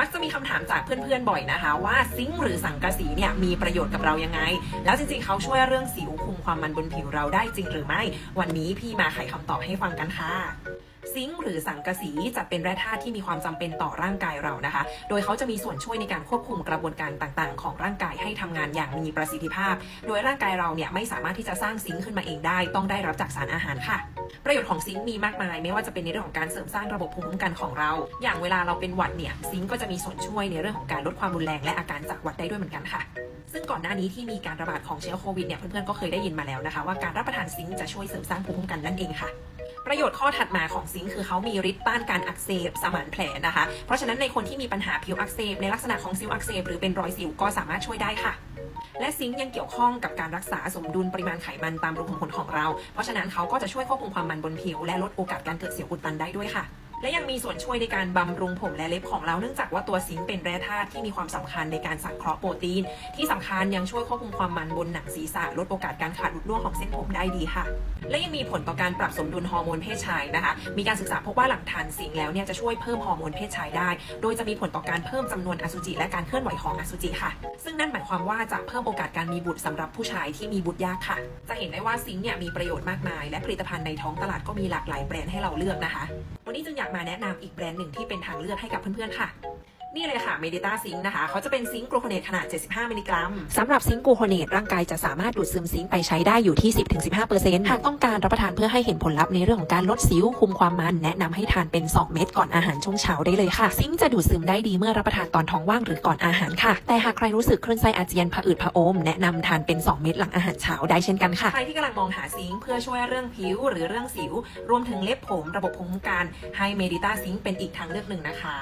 มักจะมีคำถามจากเพื่อนๆบ่อยนะคะ ว่าซิงค์หรือสังกะสีเนี่ยมีประโยชน์กับเรายังไง แล้วจริงๆเขาช่วยเรื่องสิวคุมความมันบนผิวเราได้จริงหรือไม่ วันนี้พี่มาไขคำตอบให้ฟังกันค่ะ ซิงค์หรือสังกะสีจะเป็นแร่ธาตุที่มีความจำเป็นต่อร่างกายเรานะคะ โดยเขาจะมีส่วนช่วยในการควบคุมกระบวนการต่างๆ ของร่างกายให้ทำงานอย่างมีประสิทธิภาพ โดยร่างกายเราเนี่ยไม่สามารถที่จะสร้างซิงค์ขึ้นมาเองได้ ต้องได้รับจากสารอาหารค่ะ ประโยชน์ของซิงค์มีมากมาย ไม่ว่าจะเป็นในเรื่องของการเสริมสร้างระบบภูมิคุ้มกันของเรา อย่างเวลาเราเป็นหวัดเนี่ยซิงค์ก็จะมีส่วนช่วยในเรื่องของการลดความรุนแรงและอาการจากหวัดได้ด้วยเหมือนกันค่ะซึ่งก่อนหน้านี้ที่มีการระบาดของเชื้อโควิดเนี่ยเพื่อนๆก็เคยได้ยินมาแล้วนะคะ ว่าการรับประทานซิงค์จะช่วยเสริมสร้างภูมิคุ้มกันนั่นเองค่ะ ประโยชน์ข้อถัดมาของซิงค์คือเขามีฤทธิ์ต้านการอักเสบสมานแผลนะคะ เพราะฉะนั้นในคนที่มีปัญหาผิวอักเสบในลักษณะของซิวอักเสบหรือเป็นรอยสิวก็สามารถช่วยได้ค่ะ และซิงค์ยังเกี่ยวข้องกับการรักษาสมดุลปริมาณไขมันตามรูขุมขนของเรา เพราะฉะนั้นเขาก็จะช่วยควบคุมความมันบนผิว และลดโอกาสการเกิดสิวอุดตันได้ด้วยค่ะ และยังมีส่วนช่วยในการบำรุงผมและเล็บของเราเนื่องจากว่าตัวซิงค์เป็นแร่ธาตุที่มีความสำคัญในการสังเคราะห์โปรตีน ที่สำคัญยังช่วยควบคุมความมันบนหนังศีรษะลดโอกาสการขาดหลุดร่วงของเส้นผมได้ดีค่ะ และยังมีผลต่อการปรับสมดุลฮอร์โมนเพศชายนะคะ มีการศึกษาพบว่าหลังทานซิงค์แล้วเนี่ยจะช่วยเพิ่มฮอร์โมนเพศชายได้ โดยจะมีผลต่อการเพิ่มจำนวนอสุจิและการเคลื่อนไหวของอสุจิค่ะ ซึ่งนั่นหมายความว่าจะเพิ่มโอกาสการมีบุตรสำหรับผู้ชายที่มีบุตรยากค่ะ จะเห็นได้ว่าซิงค์เนี่ยมีประโยชน์มากมาย และผลิตภัณฑ์ในท้องตลาดก็มีหลากหลายแบรนด์ให้เราเลือกนะคะ วันนี้จึงอยากมาแนะนำอีกแบรนด์หนึ่งที่เป็นทางเลือกให้กับเพื่อนๆค่ะ นี่เลยค่ะ Medita Zinc นะคะ เขาจะเป็นซิงค์กลูโคเนตขนาด 75 มิลลิกรัมสำหรับซิงค์กลูโคเนตร่างกายจะสามารถดูดซึมซิงค์ไปใช้ได้อยู่ที่ 10-15%หากต้องการรับประทานเพื่อให้เห็นผลลัพธ์ในเรื่องของการลดสิวคุมความมัน แนะนำให้ทานเป็น 2 เม็ดก่อนอาหารช่วงเช้าได้เลยค่ะ ซิงค์จะดูดซึมได้ดีเมื่อรับประทานตอนท้องว่างหรือก่อนอาหารค่ะ แต่หากใครรู้สึกคลื่นไส้อาเจียนผะอืดผะอม แนะนำทานเป็น 2 เม็ดหลังอาหารเช้าได้เช่นกันค่ะใครที่กำลังมองหาซิงค์เพื่อช่วยเรื่องผิวหรือเรื่องสิว รวมถึงเล็บผม ระบบภูมิคุ้มกันให้ Medita Zinc เป็นอีกทางเลือกหนึ่งนะคะ